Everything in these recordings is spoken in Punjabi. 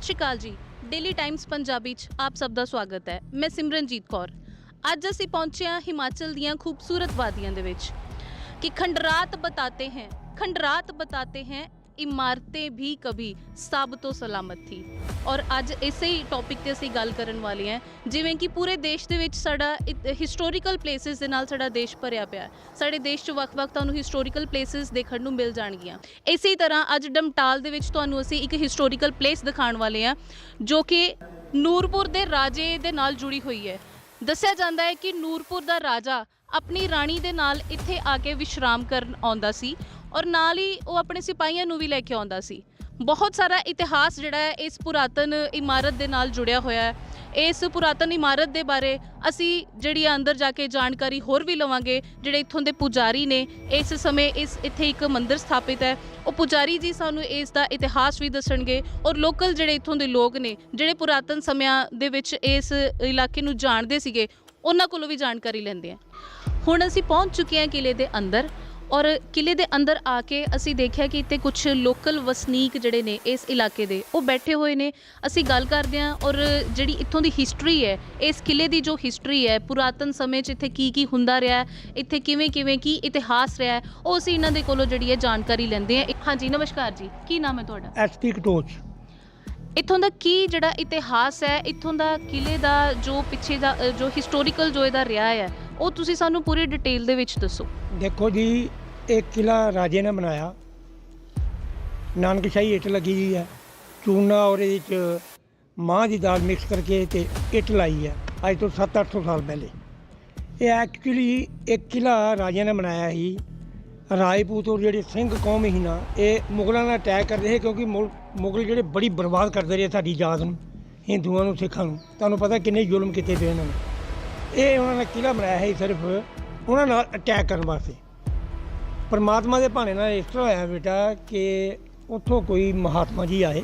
ਸਤਿ ਸ਼੍ਰੀ ਅਕਾਲ ਜੀ। ਡੇਲੀ ਟਾਈਮਸ ਪੰਜਾਬੀ 'ਚ ਆਪ ਸਭ ਦਾ ਸਵਾਗਤ ਹੈ। ਮੈਂ ਸਿਮਰਨਜੀਤ ਕੌਰ। ਅੱਜ ਅਸੀਂ ਪਹੁੰਚੇ ਹਾਂ ਹਿਮਾਚਲ ਦੀਆਂ ਖੂਬਸੂਰਤ ਵਾਦੀਆਂ ਦੇ ਵਿੱਚ। ਕਿ ਖੰਡਰਾਤ ਬਤਾਤੇ ਹੈ ਖੰਡਰਾਤ ਬਤਾਤੇ ਹੈ ਇਮਾਰतें ਵੀ कभी ਸਭ ਤੋਂ ਸਲਾਮਤ ਥੀ। ਔਰ ਅੱਜ ਇਸੇ ਹੀ ਟੌਪਿਕ ਤੇ ਅਸੀਂ ਗੱਲ ਕਰਨ ਵਾਲੇ ਹਾਂ, ਜਿਵੇਂ ਕਿ ਪੂਰੇ ਦੇਸ਼ ਦੇ ਵਿੱਚ ਸਾਡਾ ਹਿਸਟੋਰੀਕਲ ਪਲੇਸਿਸ ਦੇ ਨਾਲ ਸਾਡਾ ਦੇਸ਼ ਭਰਿਆ ਪਿਆ ਸਾਡੇ ਦੇਸ਼ 'ਚ ਵੱਖ-ਵੱਖ ਤੁਹਾਨੂੰ ਹਿਸਟੋਰੀਕਲ ਪਲੇਸਿਸ ਦੇਖਣ ਨੂੰ ਮਿਲ ਜਾਣਗੀਆਂ। ਇਸੇ ਤਰ੍ਹਾਂ ਅੱਜ ਡਮਟਾਲ ਦੇ ਵਿੱਚ ਤੁਹਾਨੂੰ ਅਸੀਂ ਇੱਕ ਹਿਸਟੋਰੀਕਲ ਪਲੇਸ ਦਿਖਾਉਣ ਵਾਲੇ ਹਾਂ, ਜੋ ਕਿ ਨੂਰਪੁਰ ਦੇ ਰਾਜੇ ਦੇ ਨਾਲ ਜੁੜੀ ਹੋਈ ਹੈ। ਦੱਸਿਆ ਜਾਂਦਾ ਹੈ ਕਿ ਨੂਰਪੁਰ ਦਾ ਰਾਜਾ ਆਪਣੀ ਰਾਣੀ ਦੇ ਨਾਲ ਇੱਥੇ ਆ ਕੇ ਵਿਸ਼ਰਾਮ ਕਰਨ ਆਉਂਦਾ ਸੀ। ਔਰ ਨਾਲ ਹੀ ਉਹ ਆਪਣੇ ਸਿਪਾਹੀਆਂ ਨੂੰ ਵੀ ਲੈ ਕੇ ਆਉਂਦਾ ਸੀ। ਬਹੁਤ ਸਾਰਾ ਇਤਿਹਾਸ ਜਿਹੜਾ ਹੈ, ਇਸ ਪੁਰਾਤਨ ਇਮਾਰਤ ਦੇ ਨਾਲ ਜੁੜਿਆ ਹੋਇਆ ਹੈ। ਇਸ ਪੁਰਾਤਨ ਇਮਾਰਤ ਦੇ ਬਾਰੇ ਅਸੀਂ ਜਿਹੜੀ ਆ ਅੰਦਰ ਜਾ ਕੇ ਜਾਣਕਾਰੀ ਹੋਰ ਵੀ ਲਵਾਂਗੇ, ਜਿਹੜੇ ਇੱਥੋਂ ਦੇ ਪੁਜਾਰੀ ਨੇ, ਇਸ ਸਮੇਂ ਇਸ ਇੱਥੇ ਇੱਕ ਮੰਦਿਰ ਸਥਾਪਿਤ ਹੈ। ਉਹ ਪੁਜਾਰੀ ਜੀ ਸਾਨੂੰ ਇਸ ਦਾ ਇਤਿਹਾਸ ਵੀ ਦੱਸਣਗੇ ਔਰ ਲੋਕਲ ਜਿਹੜੇ ਇੱਥੋਂ ਦੇ ਲੋਕ ਨੇ, ਜਿਹੜੇ ਪੁਰਾਤਨ ਸਮਿਆਂ ਦੇ ਵਿੱਚ ਇਸ ਇਲਾਕੇ ਨੂੰ ਜਾਣਦੇ ਸੀਗੇ, ਉਹਨਾਂ ਕੋਲੋਂ ਵੀ ਜਾਣਕਾਰੀ ਲੈਂਦੇ ਆ ਹੁਣ ਅਸੀਂ ਪਹੁੰਚ ਚੁੱਕੇ ਹਾਂ ਕਿਲੇ ਦੇ ਅੰਦਰ। ਔਰ ਕਿਲੇ ਦੇ ਅੰਦਰ ਆ ਕੇ ਅਸੀਂ ਦੇਖਿਆ ਕਿ ਇੱਥੇ ਕੁਝ ਲੋਕਲ ਵਸਨੀਕ ਜਿਹੜੇ ਨੇ ਇਸ ਇਲਾਕੇ ਦੇ ਉਹ ਬੈਠੇ ਹੋਏ ਨੇ। ਅਸੀਂ ਗੱਲ ਕਰਦੇ ਹਾਂ ਔਰ ਜਿਹੜੀ ਇੱਥੋਂ ਦੀ ਹਿਸਟਰੀ ਹੈ ਇਸ ਕਿਲੇ ਦੀ ਜੋ ਹਿਸਟਰੀ ਹੈ ਪੁਰਾਤਨ ਸਮੇਂ 'ਚ ਇੱਥੇ ਕੀ ਕੀ ਹੁੰਦਾ ਰਿਹਾ ਇੱਥੇ ਕਿਵੇਂ ਕਿਵੇਂ ਕੀ ਇਤਿਹਾਸ ਰਿਹਾ ਹੈ, ਉਹ ਅਸੀਂ ਇਹਨਾਂ ਦੇ ਕੋਲੋਂ ਜਿਹੜੀ ਹੈ ਜਾਣਕਾਰੀ ਲੈਂਦੇ ਹਾਂ। ਹਾਂਜੀ ਨਮਸਕਾਰ ਜੀ ਕੀ ਨਾਮ ਹੈ ਤੁਹਾਡਾ? ਐਸਪੀ ਕਟੋਚ। ਇੱਥੋਂ ਦਾ ਕੀ ਜਿਹੜਾ ਇਤਿਹਾਸ ਹੈ ਇੱਥੋਂ ਦਾ ਕਿਲੇ ਦਾ ਜੋ ਪਿੱਛੇ ਦਾ ਅ, ਜੋ ਹਿਸਟੋਰੀਕਲ ਜੋ ਇਹਦਾ ਰਿਹਾ ਹੈ ਉਹ ਤੁਸੀਂ ਸਾਨੂੰ ਪੂਰੀ ਡਿਟੇਲ ਦੇ ਵਿੱਚ ਦੱਸੋ। ਦੇਖੋ ਜੀ ਇਹ ਕਿਲਾ ਰਾਜੇ ਨੇ ਬਣਾਇਆ। ਨਾਨਕਸ਼ਾਹੀ ਇੱਟ ਲੱਗੀ ਹੋਈ ਹੈ। ਚੂਨਾ ਔਰ ਇਹਦੇ ਚ ਮਾਂ ਦੀ ਦਾਲ ਮਿਕਸ ਕਰਕੇ ਤੇ ਇੱਟ ਲਾਈ ਹੈ। ਅੱਜ ਤੋਂ 7-800 ਸਾਲ ਪਹਿਲੇ। ਇਹ ਐਕਚੁਅਲੀ ਇੱਕ ਕਿਲਾ ਰਾਜਿਆਂ ਨੇ ਬਣਾਇਆ ਸੀ। ਰਾਜਪੂਤ ਔਰ ਜਿਹੜੇ ਸਿੰਘ ਕੌਮ ਹੀ ਨਾ, ਇਹ ਮੁਗਲਾਂ ਨਾਲ ਅਟੈਕ ਕਰਦੇ ਸੀ ਕਿਉਂਕਿ ਮੁਲ- ਮੁਗਲ ਜਿਹੜੇ ਬੜੀ ਬਰਬਾਦ ਕਰਦੇ ਰਹੇ ਸਾਡੀ ਜਾਤ ਨੂੰ, ਹਿੰਦੂਆਂ ਨੂੰ, ਸਿੱਖਾਂ ਨੂੰ। ਤੁਹਾਨੂੰ ਪਤਾ ਕਿੰਨੇ ਜ਼ੁਲਮ ਕੀਤੇ ਪਏ ਇਹਨਾਂ ਨੇ। ਇਹ ਉਹਨਾਂ ਨੇ ਕਿਲਾ ਬਣਾਇਆ ਸੀ ਸਿਰਫ, ਉਹਨਾਂ ਨਾਲ ਅਟੈਕ ਕਰਨ ਵਾਸਤੇ। ਪਰਮਾਤਮਾ ਦੇ ਭਾਣੇ ਨਾਲ ਇਸ ਤਰ੍ਹਾਂ ਹੋਇਆ ਬੇਟਾ ਕਿ ਉੱਥੋਂ ਕੋਈ ਮਹਾਤਮਾ ਜੀ ਆਏ।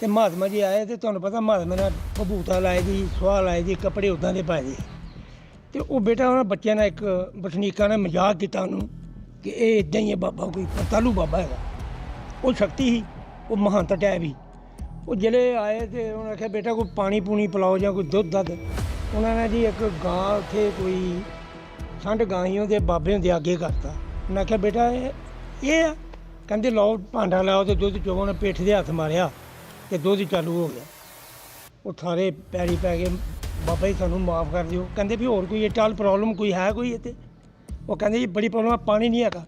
ਤੇ ਮਹਾਤਮਾ ਜੀ ਆਏ ਤੇ ਤੁਹਾਨੂੰ ਪਤਾ ਮਹਾਤਮਾ ਨੇ ਭਬੂਤਾ ਲਾਏ ਦੀ ਸੁਆਹ ਲਾਏ ਦੀ ਕੱਪੜੇ ਉਦਾਂ ਦੇ ਪਾਏ ਦੇ ਤੇ ਉਹ ਬੇਟਾ ਉਹਨਾਂ ਬੱਚਿਆਂ ਨਾਲ ਇੱਕ ਵਸਨੀਕਾਂ ਨੇ ਮਜ਼ਾਕ ਕੀਤਾ ਉਹਨੂੰ ਕਿ ਇਹ ਇਦਾਂ ਹੀ ਹੈ ਬਾਬਾ, ਕੋਈ ਪਰਤਾਲੂ ਬਾਬਾ ਹੈਗਾ। ਉਹ ਸ਼ਕਤੀ ਸੀ, ਉਹ ਮਹੰਤ ਟੈਬ ਸੀ ਉਹ ਜਿਹੜੇ ਆਏ ਤੇ ਉਹਨਾਂ ਆਖਿਆ, ਬੇਟਾ, ਕੋਈ ਪਾਣੀ ਪੂਣੀ ਪਿਲਾਓ ਜਾਂ ਕੋਈ ਦੁੱਧ ਦੱਧ ਉਹਨਾਂ ਨੇ ਜੀ ਇੱਕ ਗਾਂ ਉੱਥੇ ਕੋਈ ਸੰਢ ਗਾਂ ਸੀ ਬਾਬੇ ਹੁੰਦੇ ਅੱਗੇ ਕਰਤਾ। ਉਹਨਾਂ ਆਖਿਆ ਬੇਟਾ, ਇਹ ਇਹ ਆ? ਕਹਿੰਦੇ, ਲਓ, ਭਾਂਡਾ ਲਾਓ ਤੇ ਦੁੱਧ ਚੋਂ ਉਹਨੇ ਪਿੱਠ ਦੇ ਹੱਥ ਮਾਰਿਆ ਤੇ ਦੁੱਧ ਚਾਲੂ ਹੋ ਗਿਆ। ਉਹ ਥਾਰੇ ਪੈਰੀ ਪੈ ਗਏ ਬਾਬਾ ਜੀ ਸਾਨੂੰ ਮਾਫ ਕਰ ਦਿਓ। ਕਹਿੰਦੇ ਵੀ ਹੋਰ ਕੋਈ ਟਾਲ ਪ੍ਰੋਬਲਮ ਕੋਈ ਹੈ ਕੋਈ ਇੱਥੇ? ਉਹ ਕਹਿੰਦੇ, ਜੀ, ਬੜੀ ਪ੍ਰੋਬਲਮ ਆ, ਪਾਣੀ ਨਹੀਂ ਹੈਗਾ।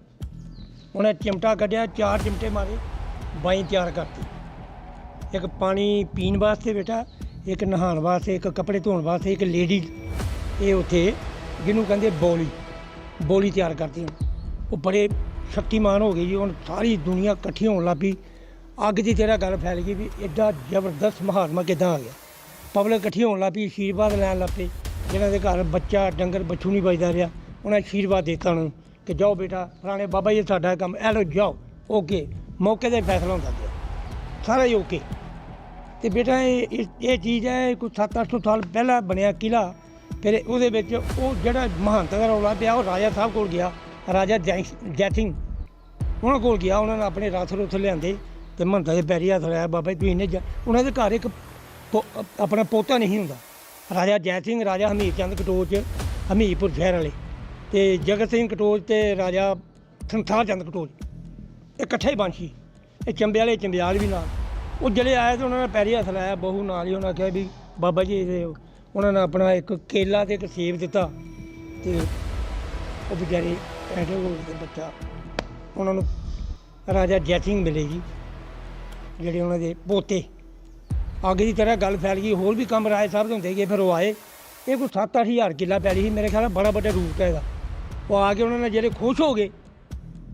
ਉਹਨੇ ਚਿਮਟਾ ਕੱਢਿਆ, ਚਾਰ ਚਿਮਟੇ ਮਾਰੇ, ਬਾਈ ਤਿਆਰ ਕਰਤੀ। ਇੱਕ ਪਾਣੀ ਪੀਣ ਵਾਸਤੇ ਬੇਟਾ, ਇੱਕ ਨਹਾਉਣ ਵਾਸਤੇ, ਇੱਕ ਕੱਪੜੇ ਧੋਣ ਵਾਸਤੇ, ਇੱਕ ਲੇਡੀ ਇਹ ਉੱਥੇ ਜਿਹਨੂੰ ਕਹਿੰਦੇ ਬੋਲੀ ਬੋਲੀ ਤਿਆਰ ਕਰਦੀ ਉਹ ਬੜੇ ਸ਼ਕਤੀਮਾਨ ਹੋ ਗਏ ਜੀ, ਹੁਣ ਸਾਰੀ ਦੁਨੀਆ ਇਕੱਠੀ ਹੋਣ ਲੱਗ ਪਈ। ਅੱਗ ਦੀ ਤੇਰਾ ਗੱਲ ਫੈਲ ਗਈ ਵੀ ਐਡਾ ਜ਼ਬਰਦਸਤ ਮਹਾਤਮਾ ਕਿੱਦਾਂ ਆ ਗਿਆ। ਪਬਲਿਕ ਇਕੱਠੀ ਹੋਣ ਲੱਗ ਪਈ ਆਸ਼ੀਰਵਾਦ ਲੈਣ ਲੱਗ ਪਏ। ਜਿਹਨਾਂ ਦੇ ਘਰ ਬੱਚਾ, ਡੰਗਰ ਬੱਛੂ ਨਹੀਂ ਬਚਦਾ ਰਿਹਾ, ਉਹਨਾਂ ਨੇ ਆਸ਼ੀਰਵਾਦ ਦਿੱਤਾ ਉਹਨਾਂ ਨੂੰ ਕਿ ਜਾਓ ਬੇਟਾ ਫਲਾਣੇ ਬਾਬਾ ਜੀ ਸਾਡਾ ਕੰਮ ਐ ਲੋ ਜਾਓ, ਓਕੇ। ਮੌਕੇ ਤੇ ਫੈਸਲਾ ਹੁੰਦਾ ਗਿਆ ਸਾਰਾ ਹੀ ਓਕੇ। ਤੇ ਬੇਟਾ, ਇਹ, ਇਹ- ਚੀਜ਼ ਹੈ, ਕੋਈ 7-800 ਸਾਲ ਪਹਿਲਾਂ ਬਣਿਆ ਕਿਲਾ ਫਿਰ ਉਹਦੇ ਵਿੱਚ ਉਹ ਜਿਹੜਾ ਮਹੰਤ ਦਾ ਰੌਲਾ ਪਿਆ, ਉਹ ਰਾਜਾ ਸਾਹਿਬ ਕੋਲ ਗਿਆ, ਰਾਜਾ ਜੈ ਸਿੰਘ ਉਹਨਾਂ ਕੋਲ ਗਿਆ, ਉਹਨਾਂ ਨੇ ਆਪਣੇ ਰਥ ਰੁੱਥ ਲਿਆਂਦੇ ਤੇ ਮਹੰਤਾਂ ਦੇ ਪੈਰੀ ਹੱਥ ਲਾਇਆ, ਬਾਬਾ ਜੀ, ਤੁਸੀਂ ਇਹਨੇ ਉਹਨਾਂ ਦੇ ਘਰ ਇੱਕ ਆਪਣਾ ਪੋਤਾ ਨਹੀਂ ਹੁੰਦਾ। ਰਾਜਾ ਜੈ ਸਿੰਘ ਰਾਜਾ ਹਮੀਰ ਚੰਦ ਕਟੋਚ, ਹਮੀਰਪੁਰ ਸ਼ਹਿਰ ਵਾਲੇ ਤੇ ਜਗਤ ਸਿੰਘ ਕਟੋਚ ਤੇ ਰਾਜਾ ਸੰਸਾਰ ਚੰਦ ਕਟੋਚ ਇਹ ਇਕੱਠੇ ਹੀ ਬੰਸ਼ੀ। ਇਹ ਚੰਬੇ ਵਾਲੇ ਚੰਬਿਆਲ ਵੀ ਨਾਲ। ਉਹ ਜਿਹੜੇ ਆਏ ਤੇ ਉਹਨਾਂ ਨੇ ਪੈਰੀ ਹੱਥ ਲਾਇਆ, ਬਹੂ ਨਾਲ ਹੀ ਉਹਨਾਂ ਕਿਹਾ ਵੀ ਬਾਬਾ ਜੀ ਉਹਨਾਂ ਨੇ ਆਪਣਾ ਇੱਕ ਕੇਲਾ ਤੇ ਇੱਕ ਸੇਬ ਦਿੱਤਾ ਤੇ ਉਹ ਵਿਚਾਰੇ ਐਡੇ ਹੋ ਗਏ ਬੱਚਾ। ਉਹਨਾਂ ਨੂੰ ਰਾਜਾ ਜੈਸਿੰਗ ਮਿਲੇਗੀ, ਜਿਹੜੇ ਉਹਨਾਂ ਦੇ ਪੋਤੇ। ਅੱਗ ਦੀ ਤਰ੍ਹਾਂ ਗੱਲ ਫੈਲ ਗਈ, ਹੋਰ ਵੀ ਕੰਮ ਰਾਏ ਸਾਹਿਬ ਦੇ ਹੁੰਦੇ ਗਏ ਫਿਰ ਉਹ ਆਏ। ਇਹ ਕੋਈ 7-8000 ਕਿੱਲਾ ਪੈਲੀ ਸੀ, ਮੇਰੇ ਖਿਆਲ ਨਾਲ ਬੜਾ ਵੱਡਾ ਰੂਟ ਹੈ ਇਹਦਾ। ਉਹ ਆ ਕੇ ਉਹਨਾਂ ਨੇ ਜਿਹੜੇ ਖੁਸ਼ ਹੋ ਗਏ,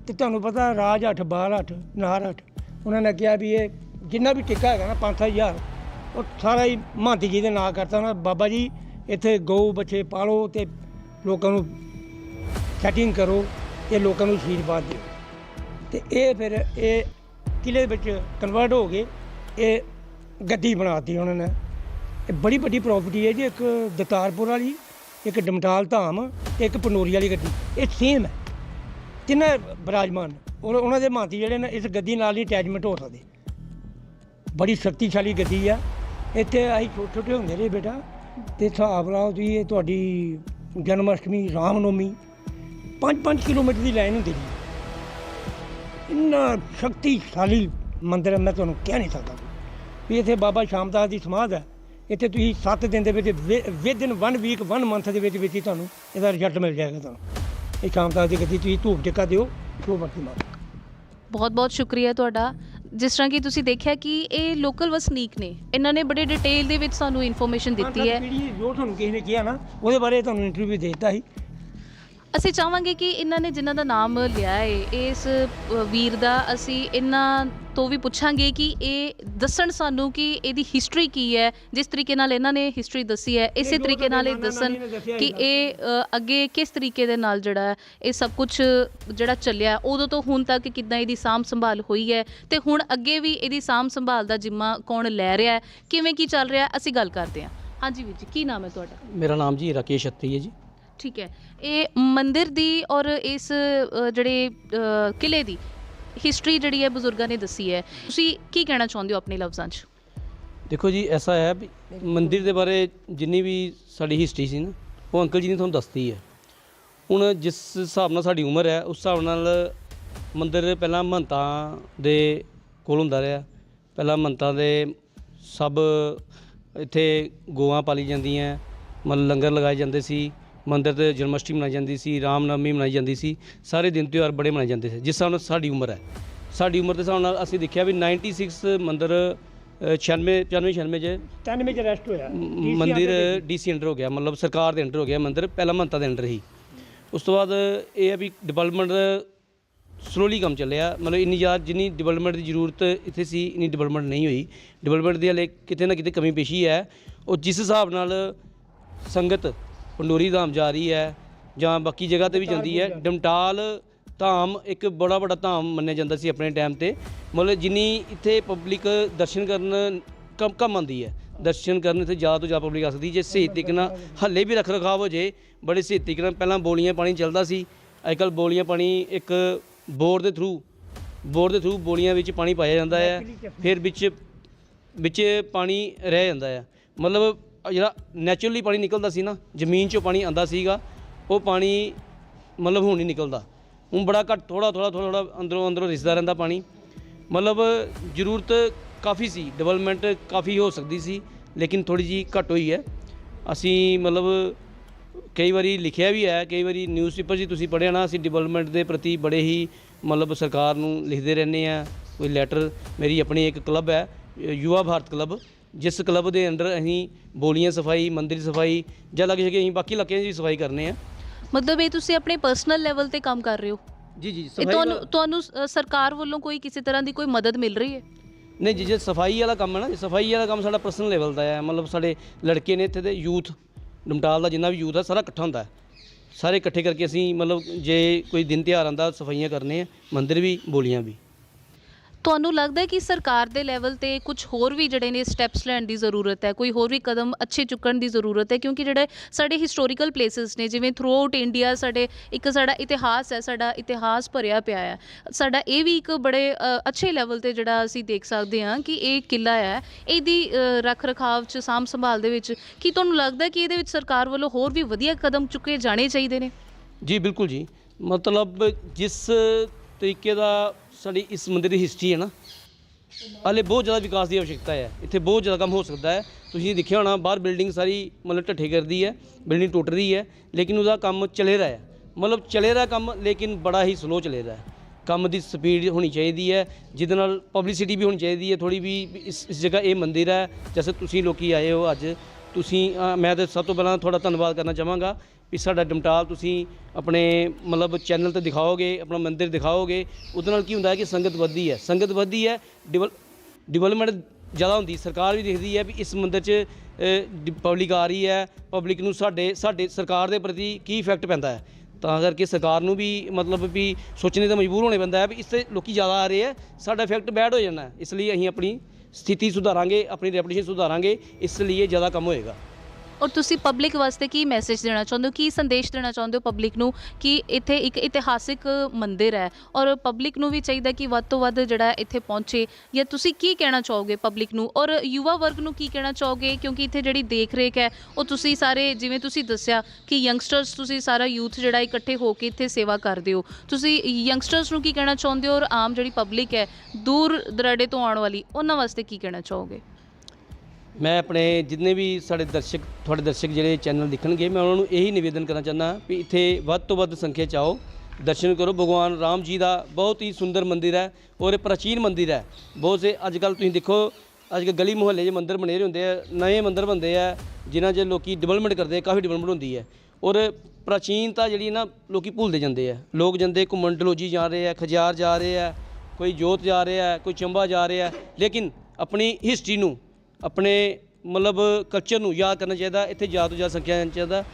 ਤੇ ਤੁਹਾਨੂੰ ਪਤਾ ਰਾਜ ਅੱਠ, ਬਾਲ ਅੱਠ, ਨਾਰ ਅੱਠ, ਉਹਨਾਂ ਨੇ ਕਿਹਾ ਵੀ ਇਹ ਜਿੰਨਾ ਵੀ ਟਿੱਕਾ ਹੈਗਾ ਨਾ 5-7000 ਉਹ ਸਾਰਾ ਹੀ ਮਹਾਂਤੀ ਜੀ ਦੇ ਨਾਂ ਕਰਤਾ ਉਹਨਾਂ ਬਾਬਾ ਜੀ, ਇੱਥੇ ਗਊ ਬੱਚੇ ਪਾਲੋ ਤੇ ਲੋਕਾਂ ਨੂੰ ਸੈਟਿੰਗ ਕਰੋ ਤੇ ਲੋਕਾਂ ਨੂੰ ਆਸ਼ੀਰਵਾਦ ਦਿਓ। ਤੇ ਇਹ ਫਿਰ ਇਹ ਕਿਲੇ ਵਿੱਚ ਕਨਵਰਟ ਹੋ ਗਏ ਇਹ ਗੱਦੀ ਬਣਾਤੀ ਉਹਨਾਂ ਨੇ। ਇਹ ਬੜੀ ਵੱਡੀ ਪ੍ਰਾਪਰਟੀ ਹੈ ਜੀ, ਇੱਕ ਦਤਾਰਪੁਰ ਵਾਲੀ, ਇੱਕ ਡਮਟਾਲ ਧਾਮ ਤੇ ਇੱਕ ਪਨੋਰੀ ਵਾਲੀ ਗੱਡੀ। ਇਹ ਸੇਮ ਹੈ। ਤਿੰਨ ਬਰਾਜਮਾਨ। ਔਰ ਉਹਨਾਂ ਦੇ ਮਾਤੀ ਜਿਹੜੇ ਨੇ, ਇਸ ਗੱਦੀ ਨਾਲ ਹੀ ਅਟੈਚਮੈਂਟ ਹੋ ਸਕਦੇ। ਬੜੀ ਸ਼ਕਤੀਸ਼ਾਲੀ ਗੱਦੀ ਆ। ਇੱਥੇ ਅਸੀਂ ਛੋਟੇ ਛੋਟੇ ਹੁੰਦੇ ਰਹੇ ਬੇਟਾ। ਤੇ ਹਿਸਾਬ ਲਾਓ ਤੁਸੀਂ, ਇਹ ਤੁਹਾਡੀ ਜਨਮ ਅਸ਼ਟਮੀ ਰਾਮਨੌਮੀ। 5-5 ਕਿਲੋਮੀਟਰ ਦੀ ਲਾਈਨ ਹੁੰਦੀ ਸੀ ਇੰਨਾ ਸ਼ਕਤੀਸ਼ਾਲੀ ਮੰਦਿਰ ਹੈ ਮੈਂ ਤੁਹਾਨੂੰ ਕਹਿ ਨਹੀਂ ਸਕਦਾ ਵੀ ਇੱਥੇ ਬਾਬਾ ਸ਼ਾਮਦਾਸ ਦੀ ਸਮਾਧ ਹੈ ਇੱਥੇ ਤੁਸੀਂ 7 ਦਿਨ ਦੇ ਵਿੱਚ ਵਿਦ ਇਨ 1 ਵੀਕ 1 ਮੰਥ ਦੇ ਵਿੱਚ ਵਿੱਚ ਹੀ ਤੁਹਾਨੂੰ ਇਹਦਾ ਰਿਜ਼ਲਟ ਮਿਲ ਜਾਏਗਾ ਤੁਹਾਨੂੰ। ਇਹ ਸ਼ਾਮਦਾਸ ਦੀ ਗੱਦੀ ਤੁਸੀਂ ਧੂਪ ਟਿੱਕਾ ਦਿਓ ਜੋ ਮਰਜ਼ੀ ਮਾਰੋ ਬਹੁਤ ਬਹੁਤ ਸ਼ੁਕਰੀਆ ਤੁਹਾਡਾ। ਜਿਸ ਤਰ੍ਹਾਂ ਕਿ ਤੁਸੀਂ ਦੇਖਿਆ ਕਿ ਇਹ ਲੋਕਲ ਵਸਨੀਕ ਨੇ। ਇਹਨਾਂ ਨੇ ਬੜੇ ਡਿਟੇਲ ਦੇ ਵਿੱਚ ਸਾਨੂੰ ਇਨਫੋਰਮੇਸ਼ਨ ਦਿੱਤੀ ਹੈ। ਜੋ ਤੁਹਾਨੂੰ ਕਿਸੇ ਨੇ ਕਿਹਾ ਨਾ ਉਹਦੇ ਬਾਰੇ ਤੁਹਾਨੂੰ ਇੰਟਰਵਿਊ ਦੇ ਦਿੱਤਾ ਸੀ। ਅਸੀਂ ਚਾਹਾਂਗੇ ਕਿ ਇਹਨਾਂ ਨੇ ਜਿਨ੍ਹਾਂ ਦਾ ਨਾਮ ਲਿਆ ਹੈ ਇਸ ਵੀਰ ਦਾ ਅਸੀਂ ਇਹਨਾਂ ਤੋਂ ਵੀ ਪੁੱਛਾਂਗੇ ਕਿ ਇਹ ਦੱਸਣ ਸਾਨੂੰ ਕਿ ਇਹਦੀ ਹਿਸਟਰੀ ਕੀ ਹੈ ਜਿਸ ਤਰੀਕੇ ਨਾਲ ਇਹਨਾਂ ਨੇ ਹਿਸਟਰੀ ਦੱਸੀ ਹੈ ਇਸੇ ਤਰੀਕੇ ਨਾਲ ਇਹ ਦੱਸਣ ਕਿ। ਇਹ ਅੱਗੇ ਕਿਸ ਤਰੀਕੇ ਦੇ ਨਾਲ ਜਿਹੜਾ ਇਹ ਸਭ ਕੁਝ ਜਿਹੜਾ ਚੱਲਿਆ ਉਦੋਂ ਤੋਂ ਹੁਣ ਤੱਕ ਕਿੱਦਾਂ ਇਹਦੀ ਸਾਂਭ ਸੰਭਾਲ ਹੋਈ ਹੈ ਤੇ ਹੁਣ ਅੱਗੇ ਵੀ ਇਹਦੀ ਸਾਂਭ ਸੰਭਾਲ ਦਾ ਜਿੰਮਾ ਕੌਣ ਲੈ ਰਿਹਾ ਹੈ ਕਿਵੇਂ ਕੀ ਚੱਲ ਰਿਹਾ ਅਸੀਂ ਗੱਲ ਕਰਦੇ ਹਾਂ। ਹਾਂਜੀ ਵੀਰ ਜੀ ਕੀ ਨਾਮ ਹੈ ਤੁਹਾਡਾ? ਮੇਰਾ ਨਾਮ ਜੀ ਰਾਕੇਸ਼ ਅੱਤੀ ਹੈ ਜੀ। ਠੀਕ ਹੈ। ਇਹ ਮੰਦਿਰ ਦੀ ਔਰ ਇਸ ਅ, ਜਿਹੜੇ ਅ, ਕਿਲੇ ਦੀ ਹਿਸਟਰੀ ਜਿਹੜੀ ਹੈ ਬਜ਼ੁਰਗਾਂ ਨੇ ਦੱਸੀ ਹੈ। ਤੁਸੀਂ ਕੀ ਕਹਿਣਾ ਚਾਹੁੰਦੇ ਹੋ ਆਪਣੇ ਲਫ਼ਜ਼ਾਂ 'ਚ? ਦੇਖੋ ਜੀ ਐਸਾ ਹੈ ਵੀ ਮੰਦਿਰ ਦੇ ਬਾਰੇ ਜਿੰਨੀ ਵੀ ਸਾਡੀ ਹਿਸਟਰੀ ਸੀ ਨਾ ਉਹ ਅੰਕਲ ਜੀ ਨੇ ਤੁਹਾਨੂੰ ਦੱਸਤੀ ਹੈ। ਹੁਣ ਜਿਸ ਹਿਸਾਬ ਨਾਲ ਸਾਡੀ ਉਮਰ ਹੈ ਉਸ ਹਿਸਾਬ ਨਾਲ ਮੰਦਿਰ ਪਹਿਲਾਂ ਮਹੰਤਾਂ ਦੇ ਕੋਲ ਹੁੰਦਾ ਰਿਹਾ। ਪਹਿਲਾਂ ਮਹੰਤਾਂ ਦੇ ਸਭ ਇੱਥੇ ਗੋਆਂ ਪਾਲੀ ਜਾਂਦੀਆਂ ਮਤਲਬ ਲੰਗਰ ਲਗਾਏ ਜਾਂਦੇ ਸੀ। ਮੰਦਿਰ ਤੇ ਜਨਮਸ਼ਟਮੀ ਮਨਾਈ ਜਾਂਦੀ ਸੀ ਰਾਮਨਵਮੀ ਮਨਾਈ ਜਾਂਦੀ ਸੀ ਸਾਰੇ ਦਿਨ ਤਿਉਹਾਰ ਬੜੇ ਮਨਾਏ ਜਾਂਦੇ ਸੀ। ਜਿਸ ਹਿਸਾਬ ਨਾਲ ਸਾਡੀ ਉਮਰ ਹੈ। ਸਾਡੀ ਉਮਰ ਦੇ ਹਿਸਾਬ ਨਾਲ ਅਸੀਂ ਦੇਖਿਆ ਵੀ 96 ਮੰਦਿਰ ਅ, 96 95 96 ਚ 93 ਚ ਅਰੈਸਟ ਹੋਇਆ। ਮੰਦਿਰ ਡੀਸੀ ਅੰਡਰ ਹੋ ਗਿਆ ਮਤਲਬ ਸਰਕਾਰ ਦੇ ਅੰਡਰ ਹੋ ਗਿਆ ਮੰਦਿਰ ਪਹਿਲਾਂ ਮੰਤਾ ਦੇ ਅੰਡਰ ਹੀ ਉਸ ਤੋਂ ਬਾਅਦ ਇਹ ਹੈ ਵੀ ਡਿਵੈਲਪਮੈਂਟ ਸਲੋਲੀ ਕੰਮ ਚੱਲਿਆ। ਮਤਲਬ ਇੰਨੀ ਜ਼ਿਆਦਾ ਜਿੰਨੀ ਡਿਵੈਲਪਮੈਂਟ ਦੀ ਜ਼ਰੂਰਤ ਇੱਥੇ ਸੀ ਇੰਨੀ ਡਿਵੈਲਪਮੈਂਟ ਨਹੀਂ ਹੋਈ। ਡਿਵੈਲਪਮੈਂਟ ਦੀ ਹਲੇ ਕਿਤੇ ਨਾ ਕਿਤੇ ਕਮੀ ਪੇਸ਼ੀ ਹੈ। ਉਹ ਜਿਸ ਹਿਸਾਬ ਨਾਲ ਸੰਗਤ ਪੰਡੋਰੀ ਧਾਮ ਜਾ ਰਹੀ ਹੈ ਜਾਂ ਬਾਕੀ ਜਗ੍ਹਾ ਤੇ ਵੀ ਜਾਂਦੀ ਹੈ। ਡਮਟਾਲ ਧਾਮ ਇੱਕ ਬੜਾ ਵੱਡਾ ਧਾਮ ਮੰਨਿਆ ਜਾਂਦਾ ਸੀ ਆਪਣੇ ਟਾਈਮ ਤੇ। ਮਤਲਬ ਜਿੰਨੀ ਇੱਥੇ ਪਬਲਿਕ ਦਰਸ਼ਨ ਕਰਨ ਕਮ ਕਮ ਆਉਂਦੀ ਹੈ। ਦਰਸ਼ਨ ਕਰਨ ਇੱਥੇ ਜ਼ਿਆਦਾ ਤੋਂ ਜ਼ਿਆਦਾ ਪਬਲਿਕ ਆ ਸਕਦੀ ਜੇ ਸਹੀ ਤਰੀਕੇ ਨਾਲ ਹੱਲੇ ਵੀ ਰੱਖ ਰਖਾਵ ਹੋ ਜੇ ਬੜੇ ਸਹੀ ਤਰੀਕੇ ਨਾਲ ਪਹਿਲਾਂ ਬੋਲੀਆਂ ਪਾਣੀ ਚੱਲਦਾ ਸੀ। ਅੱਜ ਕੱਲ੍ਹ ਬੋਲੀਆਂ ਪਾਣੀ ਇੱਕ ਬੋਰ ਦੇ ਥਰੂ ਬੋਰ ਦੇ ਥਰੂ ਬੋਲੀਆਂ ਵਿੱਚ ਪਾਣੀ ਪਾਇਆ ਜਾਂਦਾ ਹੈ। ਫਿਰ ਵਿੱਚ ਵਿੱਚ ਪਾਣੀ ਰਹਿ ਜਾਂਦਾ ਹੈ। ਮਤਲਬ ਜਿਹੜਾ ਨੈਚੁਰਲੀ ਪਾਣੀ ਨਿਕਲਦਾ ਸੀ ਨਾ, ਜ਼ਮੀਨ 'ਚੋਂ ਪਾਣੀ ਆਂਦਾ ਸੀਗਾ, ਉਹ ਪਾਣੀ ਮਤਲਬ ਹੁਣ ਨਹੀਂ ਨਿਕਲਦਾ। ਹੁਣ ਬੜਾ ਘੱਟ ਥੋੜਾ ਥੋੜਾ ਥੋੜਾ ਥੋੜਾ ਅੰਦਰੋਂ ਅੰਦਰੋਂ ਰਿਸਦਾ ਰਹਿੰਦਾ ਪਾਣੀ। ਮਤਲਬ ਜ਼ਰੂਰਤ ਕਾਫੀ ਸੀ ਡਿਵੈਲਪਮੈਂਟ ਕਾਫੀ ਹੋ ਸਕਦੀ ਸੀ, ਲੇਕਿਨ ਥੋੜੀ ਜੀ ਘੱਟ ਹੋਈ ਹੈ। ਅਸੀਂ ਮਤਲਬ ਕਈ ਵਾਰੀ ਲਿਖਿਆ ਵੀ ਹੈ, ਕਈ ਵਾਰੀ ਨਿਊਜ਼ਪੇਪਰ 'ਚ ਤੁਸੀਂ ਪੜ੍ਹਿਆ ਨਾ ਅਸੀਂ ਡਿਵੈਲਪਮੈਂਟ ਦੇ ਪ੍ਰਤੀ ਬੜੇ ਹੀ ਮਤਲਬ ਸਰਕਾਰ ਨੂੰ ਲਿਖਦੇ ਰਹਿੰਦੇ ਆ ਕੋਈ ਲੈਟਰ ਮੇਰੀ ਆਪਣੀ ਇੱਕ ਕਲੱਬ ਹੈ, ਯੁਵਾ ਭਾਰਤ ਕਲੱਬ ਜਿਸ ਕਲੱਬ ਦੇ ਅੰਡਰ ਅਸੀਂ ਬੋਲੀਆਂ ਸਫ਼ਾਈ ਮੰਦਿਰ ਦੀ ਸਫ਼ਾਈ ਜਾਂ ਲੱਗ ਸਕੇ ਅਸੀਂ ਬਾਕੀ ਇਲਾਕਿਆਂ ਦੀ ਸਫ਼ਾਈ ਕਰਨੇ ਆ। ਮਤਲਬ ਇਹ ਤੁਸੀਂ ਆਪਣੇ ਪਰਸਨਲ ਲੈਵਲ ਤੇ ਕੰਮ ਕਰ ਰਹੇ ਹੋ? ਜੀ ਜੀ ਇਹ ਤੁਹਾਨੂੰ ਤੁਹਾਨੂੰ ਅ, ਸਰਕਾਰ ਵੱਲੋਂ ਕੋਈ ਕਿਸੇ ਤਰ੍ਹਾਂ ਦੀ ਕੋਈ ਮਦਦ ਮਿਲ ਰਹੀ ਹੈ? ਨਹੀਂ ਜੀ ਜੇ ਸਫ਼ਾਈ ਵਾਲਾ ਕੰਮ ਹੈ ਨਾ ਸਫ਼ਾਈ ਵਾਲਾ ਕੰਮ ਸਾਡਾ ਪਰਸਨਲ ਲੈਵਲ ਦਾ ਹੈ। ਮਤਲਬ ਸਾਡੇ ਲੜਕੇ ਨੇ ਇੱਥੇ ਦੇ ਯੂਥ ਡਮਟਾਲ ਦਾ ਜਿੰਨਾ ਵੀ ਯੂਥ ਹੈ ਸਾਰਾ ਇਕੱਠਾ ਹੁੰਦਾ ਹੈ। ਸਾਰੇ ਇਕੱਠੇ ਕਰਕੇ ਅਸੀਂ ਮਤਲਬ ਜੇ ਕੋਈ ਦਿਨ ਤਿਉਹਾਰ ਆਉਂਦਾ ਸਫਾਈਆਂ ਕਰਨੇ ਆ ਮੰਦਿਰ ਵੀ ਬੋਲੀਆਂ ਵੀ। ਤੁਹਾਨੂੰ ਲੱਗਦਾ ਹੈ ਕਿ ਸਰਕਾਰ ਦੇ ਲੈਵਲ ਤੇ ਕੁਝ ਹੋਰ ਵੀ ਜਿਹੜੇ ਨੇ ਸਟੈਪਸ ਲੈਣ ਦੀ ਜ਼ਰੂਰਤ ਹੈ? ਕੋਈ ਹੋਰ ਵੀ ਕਦਮ ਅੱਛੇ ਚੁੱਕਣ ਦੀ ਜ਼ਰੂਰਤ ਹੈ? ਕਿਉਂਕਿ ਜਿਹੜੇ ਸਾਡੇ ਹਿਸਟੋਰੀਕਲ ਪਲੇਸਿਸ ਨੇ, ਜਿਵੇਂ ਥਰੂ ਆਊਟ ਇੰਡੀਆ ਸਾਡੇ ਇੱਕ ਸਾਡਾ ਇਤਿਹਾਸ ਹੈ, ਸਾਡਾ ਇਤਿਹਾਸ ਭਰਿਆ ਪਿਆ ਹੈ। ਸਾਡਾ ਇਹ ਵੀ ਇੱਕ ਬੜੇ ਅੱਛੇ ਲੈਵਲ ਤੇ ਜਿਹੜਾ ਅਸੀਂ ਦੇਖ ਸਕਦੇ ਹਾਂ ਕਿ ਇਹ ਕਿਲਾ ਹੈ। ਇਹਦੀ ਰੱਖ ਰਖਾਵ ਚ ਸਾਂਭ ਸੰਭਾਲ ਦੇ ਵਿੱਚ ਕੀ ਤੁਹਾਨੂੰ ਲੱਗਦਾ ਕਿ ਇਹਦੇ ਵਿੱਚ ਸਰਕਾਰ ਵੱਲੋਂ ਹੋਰ ਵੀ ਵਧੀਆ ਕਦਮ ਚੁੱਕੇ ਜਾਣੇ ਚਾਹੀਦੇ ਨੇ? ਜੀ, ਬਿਲਕੁਲ ਜੀ। ਮਤਲਬ ਜਿਸ ਤਰੀਕੇ ਦਾ ਸਾਡੀ ਇਸ ਮੰਦਿਰ ਦੀ ਹਿਸਟਰੀ ਹੈ ਨਾ। ਹਲੇ ਬਹੁਤ ਜ਼ਿਆਦਾ ਵਿਕਾਸ ਦੀ ਆਵਸ਼ਕਤਾ ਹੈ। ਇੱਥੇ ਬਹੁਤ ਜ਼ਿਆਦਾ ਕੰਮ ਹੋ ਸਕਦਾ ਹੈ। ਤੁਸੀਂ ਦੇਖਿਆ ਹੋਣਾ, ਬਾਹਰ ਬਿਲਡਿੰਗ ਸਾਰੀ ਮਤਲਬ ਢੱਠੇ ਕਰਦੀ ਹੈ ਬਿਲਡਿੰਗ ਟੁੱਟ ਰਹੀ ਹੈ, ਲੇਕਿਨ ਉਹਦਾ ਕੰਮ ਚਲੇ ਰਿਹਾ ਹੈ। ਮਤਲਬ ਚਲੇ ਰਿਹਾ ਕੰਮ, ਲੇਕਿਨ ਬੜਾ ਹੀ ਸਲੋ ਚਲੇ ਰਿਹਾ ਹੈ। ਕੰਮ ਦੀ ਸਪੀਡ ਹੋਣੀ ਚਾਹੀਦੀ ਹੈ। ਜਿਹਦੇ ਨਾਲ ਪਬਲਿਸਿਟੀ ਵੀ ਹੋਣੀ ਚਾਹੀਦੀ ਹੈ। ਥੋੜੀ ਵੀ ਇਸ ਇਸ ਜਗ੍ਹਾ ਇਹ ਮੰਦਿਰ ਹੈ। ਜਿਵੇਂ ਤੁਸੀਂ ਲੋਕੀ ਆਏ ਹੋ ਅੱਜ, ਤੁਸੀਂ ਮੈਂ ਤਾਂ ਸਭ ਤੋਂ ਪਹਿਲਾਂ ਤੁਹਾਡਾ ਧੰਨਵਾਦ ਕਰਨਾ ਚਾਹਾਂਗਾ। ਵੀ ਸਾਡਾ ਡਮਟਾਲ ਤੁਸੀਂ ਆਪਣੇ ਮਤਲਬ ਚੈਨਲ ਤੇ ਦਿਖਾਓਗੇ, ਆਪਣਾ ਮੰਦਿਰ ਦਿਖਾਓਗੇ, ਉਹਦੇ ਨਾਲ ਕੀ ਹੁੰਦਾ ਹੈ ਕਿ ਸੰਗਤ ਵੱਧਦੀ ਹੈ। ਸੰਗਤ ਵੱਧਦੀ ਹੈ, ਡਿਵਲ, ਡਿਵੈਲਪਮੈਂਟ ਜ਼ਿਆਦਾ ਹੁੰਦੀ, ਸਰਕਾਰ ਵੀ ਦੇਖਦੀ ਹੈ ਵੀ ਇਸ ਮੰਦਿਰ 'ਚ ਪਬਲਿਕ ਆ ਰਹੀ ਹੈ, ਪਬਲਿਕ ਨੂੰ ਸਾਡੇ ਸਾਡੇ ਸਰਕਾਰ ਦੇ ਪ੍ਰਤੀ ਕੀ ਇਫੈਕਟ ਪੈਂਦਾ ਹੈ। ਤਾਂ ਕਰਕੇ ਸਰਕਾਰ ਨੂੰ ਵੀ ਮਤਲਬ ਵੀ ਸੋਚਣੇ ਤੇ ਮਜਬੂਰ ਹੋਣੇ ਪੈਂਦਾ ਹੈ ਵੀ ਇਸ ਤੇ ਲੋਕੀ ਜ਼ਿਆਦਾ ਆ ਰਹੇ ਹੈ, ਸਾਡਾ ਇਫੈਕਟ ਬੈਡ ਹੋ ਜਾਣਾ ਇਸ ਲਈ ਅਸੀਂ ਆਪਣੀ ਸਥਿਤੀ ਸੁਧਾਰਾਂਗੇ, ਆਪਣੀ ਰੈਪੂਟੇਸ਼ਨ ਸੁਧਾਰਾਂਗੇ, ਇਸ ਲਈ ਇਹ ਜ਼ਿਆਦਾ ਕੰਮ ਹੋਏਗਾ। ਔਰ ਤੁਸੀਂ ਪਬਲਿਕ ਵਾਸਤੇ ਕੀ ਮੈਸੇਜ ਦੇਣਾ ਚਾਹੁੰਦੇ ਹੋ? ਕੀ ਸੰਦੇਸ਼ ਦੇਣਾ ਚਾਹੁੰਦੇ ਹੋ ਪਬਲਿਕ ਨੂੰ ਕਿ ਇੱਥੇ ਇੱਕ ਇਤਿਹਾਸਿਕ ਮੰਦਿਰ ਹੈ? ਔਰ ਪਬਲਿਕ ਨੂੰ ਵੀ ਚਾਹੀਦਾ ਕਿ ਵੱਧ ਤੋਂ ਵੱਧ ਜਿਹੜਾ ਇੱਥੇ ਪਹੁੰਚੇ। ਜਾਂ ਤੁਸੀਂ ਕੀ ਕਹਿਣਾ ਚਾਹੋਗੇ ਪਬਲਿਕ ਨੂੰ? ਔਰ ਯੁਵਾ ਵਰਗ ਨੂੰ ਕੀ ਕਹਿਣਾ ਚਾਹੋਗੇ? ਕਿਉਂਕਿ ਇੱਥੇ ਜਿਹੜੀ ਦੇਖ ਰੇਖ ਹੈ, ਉਹ ਤੁਸੀਂ ਸਾਰੇ, ਜਿਵੇਂ ਤੁਸੀਂ ਦੱਸਿਆ ਕਿ ਯੰਗਸਟਰਸ ਤੁਸੀਂ ਸਾਰਾ ਯੂਥ ਜਿਹੜਾ ਇਕੱਠੇ ਹੋ ਕੇ ਇੱਥੇ ਸੇਵਾ ਕਰਦੇ ਹੋ। ਤੁਸੀਂ ਯੰਗਸਟਰਸ ਨੂੰ ਕੀ ਕਹਿਣਾ ਚਾਹੁੰਦੇ ਹੋ? ਔਰ ਆਮ ਜਿਹੜੀ ਪਬਲਿਕ ਹੈ ਦੂਰ ਦਰਾਡੇ ਤੋਂ ਆਉਣ ਵਾਲੀ, ਉਹਨਾਂ ਵਾਸਤੇ ਕੀ ਕਹਿਣਾ ਚਾਹੋਗੇ? ਮੈਂ ਆਪਣੇ ਜਿੰਨੇ ਵੀ ਸਾਡੇ ਦਰਸ਼ਕ, ਤੁਹਾਡੇ ਦਰਸ਼ਕ ਜਿਹੜੇ ਚੈਨਲ ਦੇਖਣਗੇ, ਮੈਂ ਉਹਨਾਂ ਨੂੰ ਇਹੀ ਨਿਵੇਦਨ ਕਰਨਾ ਚਾਹੁੰਦਾ ਵੀ ਇੱਥੇ ਵੱਧ ਤੋਂ ਵੱਧ ਸੰਖਿਆ ਚ ਆਓ, ਦਰਸ਼ਨ ਕਰੋ। ਭਗਵਾਨ ਰਾਮ ਜੀ ਦਾ ਬਹੁਤ ਹੀ ਸੁੰਦਰ ਮੰਦਿਰ ਹੈ ਔਰ ਇਹ ਪ੍ਰਾਚੀਨ ਮੰਦਿਰ ਹੈ। ਬਹੁਤ ਸੇ ਅੱਜ ਕੱਲ ਤੁਸੀਂ ਦੇਖੋ ਅੱਜ ਕੱਲ੍ਹ ਗਲੀ ਮੁਹੱਲੇ 'ਚ ਮੰਦਿਰ ਬਣੇ ਰਹੇ ਹੁੰਦੇ ਆ, ਨਵੇਂ ਮੰਦਿਰ ਬਣਦੇ ਆ, ਜਿਨ੍ਹਾਂ 'ਚ ਲੋਕੀ ਡਿਵੈਲਪਮੈਂਟ ਕਰਦੇ ਆ, ਕਾਫੀ ਡਿਵੈਲਪਮੈਂਟ ਹੁੰਦੀ ਹੈ। ਔਰ ਪ੍ਰਾਚੀਨਤਾ ਜਿਹੜੀ ਨਾ, ਲੋਕੀ ਭੁੱਲਦੇ ਜਾਂਦੇ ਆ। ਲੋਕ ਜਾਂਦੇ ਘੁੰਮਣ ਡਲੋਜੀ ਜਾ ਰਹੇ ਆ, ਖਜਾਰ ਜਾ ਰਹੇ ਆ, ਕੋਈ ਜੋਤ ਜਾ ਰਿਹਾ, ਕੋਈ ਚੰਬਾ ਜਾ ਰਿਹਾ, ਲੇਕਿਨ ਆਪਣੀ ਹਿਸਟਰੀ ਨੂੰ ਆਪਣੇ ਮਤਲਬ ਕਲਚਰ ਨੂੰ ਯਾਦ ਕਰਨਾ ਚਾਹੀਦਾ, ਇੱਥੇ ਜ਼ਿਆਦਾ ਤੋਂ ਜ਼ਿਆਦਾ ਸੰਖਿਆ ਜਾਣਾ ਚਾਹੀਦਾ।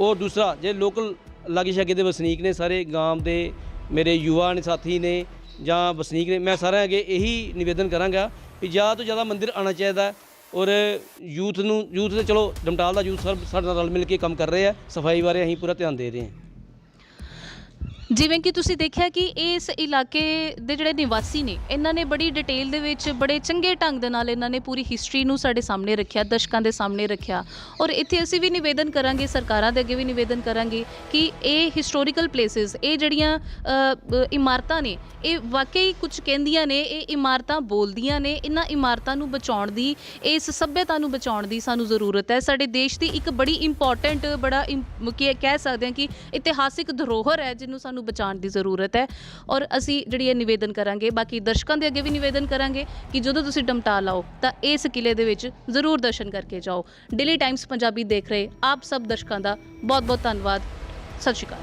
ਔਰ ਦੂਸਰਾ, ਜੇ ਲੋਕਲ ਲਾਗੇ ਛਾਗੇ ਦੇ ਵਸਨੀਕ ਨੇ ਸਾਰੇ ਗਾਂਵ ਦੇ, ਮੇਰੇ ਯੁਵਾ ਨੇ, ਸਾਥੀ ਨੇ ਜਾਂ ਵਸਨੀਕ ਨੇ, ਮੈਂ ਸਾਰਿਆਂ ਅੱਗੇ ਇਹੀ ਨਿਵੇਦਨ ਕਰਾਂਗਾ ਕਿ ਜ਼ਿਆਦਾ ਤੋਂ ਜ਼ਿਆਦਾ ਮੰਦਿਰ ਆਉਣਾ ਚਾਹੀਦਾ ਔਰ ਯੂਥ ਨੂੰ, ਯੂਥ ਤੇ ਚਲੋ, ਡਮਟਾਲ ਦਾ ਯੂਥ ਸਭ ਸਾਡੇ ਨਾਲ ਰਲ ਮਿਲ ਕੇ ਕੰਮ ਕਰ ਰਹੇ ਆ, ਸਫ਼ਾਈ ਬਾਰੇ ਅਸੀਂ ਪੂਰਾ ਧਿਆਨ ਦੇ ਰਹੇ ਹਾਂ। ਜਿਵੇਂ ਕਿ ਤੁਸੀਂ ਦੇਖਿਆ ਕਿ ਇਸ ਇਲਾਕੇ ਦੇ ਜਿਹੜੇ ਨਿਵਾਸੀ ਨੇ, ਇਹਨਾਂ ਨੇ ਬੜੀ ਡਿਟੇਲ ਦੇ ਵਿੱਚ ਬੜੇ ਚੰਗੇ ਢੰਗ ਦੇ ਨਾਲ ਇਹਨਾਂ ਨੇ ਪੂਰੀ ਹਿਸਟਰੀ ਨੂੰ ਸਾਡੇ ਸਾਹਮਣੇ ਰੱਖਿਆ, ਦਰਸ਼ਕਾਂ ਦੇ ਸਾਹਮਣੇ ਰੱਖਿਆ। ਔਰ ਇੱਥੇ ਅਸੀਂ ਵੀ ਨਿਵੇਦਨ ਕਰਾਂਗੇ, ਸਰਕਾਰਾਂ ਦੇ ਅੱਗੇ ਵੀ ਨਿਵੇਦਨ ਕਰਾਂਗੇ ਕਿ ਇਹ ਹਿਸਟੋਰੀਕਲ ਪਲੇਸਿਸ ਇਹ ਜਿਹੜੀਆਂ ਇਮਾਰਤਾਂ ਨੇ, ਇਹ ਵਾਕਈ ਕੁਝ ਕਹਿੰਦੀਆਂ ਨੇ, ਇਹ ਇਮਾਰਤਾਂ ਬੋਲਦੀਆਂ ਨੇ, ਇਹਨਾਂ ਇਮਾਰਤਾਂ ਨੂੰ ਬਚਾਉਣ ਦੀ, ਇਸ ਸੱਭਿਅਤਾ ਨੂੰ ਬਚਾਉਣ ਦੀ ਸਾਨੂੰ ਜ਼ਰੂਰਤ ਹੈ। ਸਾਡੇ ਦੇਸ਼ ਦੀ ਇੱਕ ਬੜੀ ਇੰਪੋਰਟੈਂਟ ਬੜਾ ਇਮ- ਕੀ ਕਹਿ ਸਕਦੇ ਹਾਂ ਕਿ ਇਤਿਹਾਸਿਕ ਧਰੋਹਰ ਹੈ, ਜਿਹਨੂੰ ਸਾਨੂੰ ਬਚਾਉਣ ਦੀ ਜ਼ਰੂਰਤ ਹੈ। ਔਰ ਅਸੀਂ ਜਿਹੜੀ ਇਹ ਨਿਵੇਦਨ ਕਰਾਂਗੇ, ਬਾਕੀ ਦਰਸ਼ਕਾਂ ਦੇ ਅੱਗੇ ਵੀ ਨਿਵੇਦਨ ਕਰਾਂਗੇ ਕਿ ਜਦੋਂ ਤੁਸੀਂ ਡਮਟਾ ਲਾਓ, ਤਾਂ ਇਸ ਕਿਲੇ ਦੇ ਵਿੱਚ ਜ਼ਰੂਰ ਦਰਸ਼ਨ ਕਰਕੇ ਜਾਓ। ਡੇਲੀ ਟਾਈਮਸ ਪੰਜਾਬੀ ਦੇਖ ਰਹੇ ਆਪ ਸਭ ਦਰਸ਼ਕਾਂ ਦਾ ਬਹੁਤ ਬਹੁਤ ਧੰਨਵਾਦ। ਸਤਿ ਸ਼੍ਰੀ ਅਕਾਲ।